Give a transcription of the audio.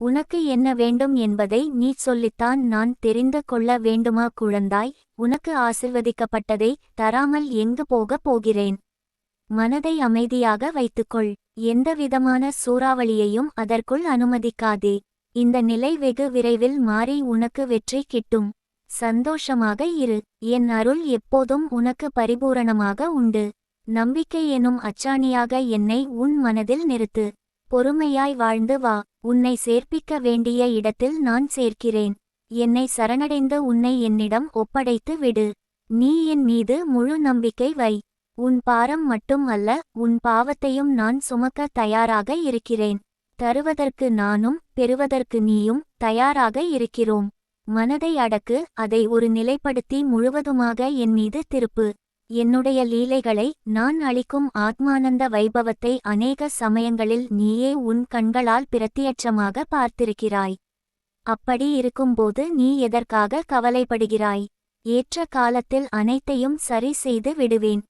உனக்கு என்ன வேண்டும் என்பதை நீ சொல்லித்தான் நான் தெரிந்து கொள்ள வேண்டுமா குழந்தாய்? உனக்கு ஆசிர்வதிக்கப்பட்டதை தராமல் எங்கு போகப் போகிறேன்? மனதை அமைதியாக வைத்துக்கொள். எந்தவிதமான சூறாவளியையும் அதற்குள் அனுமதிக்காதே. இந்த நிலை வெகு விரைவில் மாறி உனக்கு வெற்றி கிட்டும். சந்தோஷமாக இரு. என் அருள் எப்போதும் உனக்கு பரிபூரணமாக உண்டு. நம்பிக்கை எனும் அச்சாணியாக என்னை உன் மனதில் நிறுத்து. பொறுமையாய் வாழ்ந்து வா உன்னை சேர்ப்பிக்க வேண்டிய இடத்தில் நான் சேர்க்கிறேன். என்னை சரணடைந்து உன்னை என்னிடம் ஒப்படைத்து விடு. நீ என் மீது முழு நம்பிக்கை வை. உன் பாரம் மட்டும் அல்ல உன் பாவத்தையும் நான் சுமக்க தயாராக இருக்கிறேன். தருவதற்கு நானும் பெறுவதற்கு நீயும் தயாராக இருக்கிறோம். மனதை அடக்கு அதை ஒரு நிலைப்படுத்தி முழுவதுமாக என் மீது திருப்பு. என்னுடைய லீலைகளை நான் அளிக்கும் ஆத்மானந்த வைபவத்தை அநேக சமயங்களில் நீயே உன் கண்களால் பிரத்தியட்சமாக பார்த்திருக்கிறாய். அப்படி இருக்கும்போது நீ எதற்காக கவலைப்படுகிறாய்? ஏற்ற காலத்தில் அனைத்தையும் சரி செய்து விடுவேன்.